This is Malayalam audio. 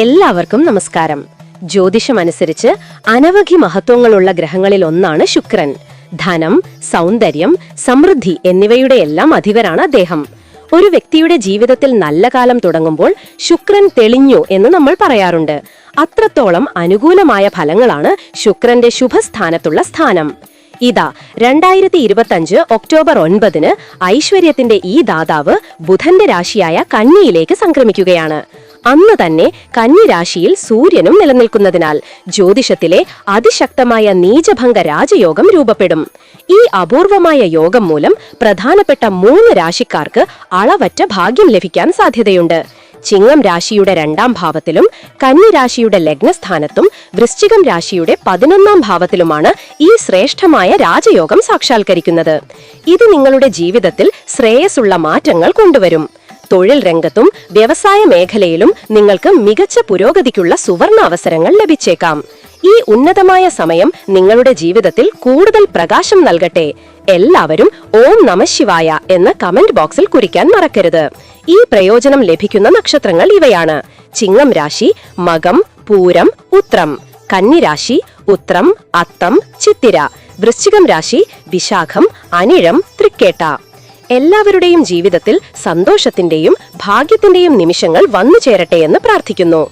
എല്ലാവർക്കും നമസ്കാരം. ജ്യോതിഷമനുസരിച്ച് അനവധി മഹത്വങ്ങളുള്ള ഗ്രഹങ്ങളിൽ ഒന്നാണ് ശുക്രൻ. ധനം സൗന്ദര്യം സമൃദ്ധി എന്നിവയുടെ എല്ലാം അധിപരാണ് അദ്ദേഹം. ഒരു വ്യക്തിയുടെ ജീവിതത്തിൽ നല്ല കാലം തുടങ്ങുമ്പോൾ ശുക്രൻ തെളിഞ്ഞു എന്ന് നമ്മൾ പറയാറുണ്ട്. അത്രത്തോളം അനുകൂലമായ ഫലങ്ങളാണ് ശുക്രന്റെ ശുഭസ്ഥാനത്തുള്ള സ്ഥാനം. ഇതാ രണ്ടായിരത്തി ഇരുപത്തഞ്ച് ഒക്ടോബർ ഒൻപതിന് ഐശ്വര്യത്തിന്റെ ഈ ദാതാവ് ബുധന്റെ രാശിയായ കന്നിയിലേക്ക് സംക്രമിക്കുകയാണ്. അന്ന് തന്നെ കന്നിരാശിയിൽ സൂര്യനും നിലനിൽക്കുന്നതിനാൽ ജ്യോതിഷത്തിലെ അതിശക്തമായ നീചഭംഗ രാജയോഗം രൂപപ്പെടും. ഈ അപൂർവമായ യോഗം മൂലം പ്രധാനപ്പെട്ട മൂന്ന് രാശിക്കാർക്ക് അളവറ്റ ഭാഗ്യം ലഭിക്കാൻ സാധ്യതയുണ്ട്. ചിങ്ങം രാശിയുടെ രണ്ടാം ഭാവത്തിലും കന്നി രാശിയുടെ ലഗ്നസ്ഥാനത്തും വൃശ്ചികം രാശിയുടെ പതിനൊന്നാം ഭാവത്തിലുമാണ് ഈ ശ്രേഷ്ഠമായ രാജയോഗം സാക്ഷാത്കരിക്കുന്നത്. ഇത് നിങ്ങളുടെ ജീവിതത്തിൽ ശ്രേയസ്സുള്ള മാറ്റങ്ങൾ കൊണ്ടുവരും. തൊഴിൽ രംഗത്തും വ്യവസായ മേഖലയിലും നിങ്ങൾക്ക് മികച്ച പുരോഗതിക്കുള്ള സുവർണ അവസരങ്ങൾ ലഭിച്ചേക്കാം. ഈ ഉന്നതമായ സമയം നിങ്ങളുടെ ജീവിതത്തിൽ കൂടുതൽ പ്രകാശം നൽകട്ടെ. എല്ലാവരും ഓം നമശിവായ എന്ന് കമന്റ് ബോക്സിൽ കുറിക്കാൻ മറക്കരുത്. ഈ പ്രയോജനം ലഭിക്കുന്ന നക്ഷത്രങ്ങൾ ഇവയാണ്. ചിങ്ങം രാശി മകം പൂരം ഉത്രം. കന്നിരാശി ഉത്രം അത്തം ചിത്തിര. വൃശ്ചികം രാശി വിശാഖം അനിഴം തൃക്കേട്ട. എല്ലാവരുടെയും ജീവിതത്തിൽ സന്തോഷത്തിന്റെയും ഭാഗ്യത്തിന്റെയും നിമിഷങ്ങൾ വന്നു ചേരട്ടെ എന്ന് പ്രാർത്ഥിക്കുന്നു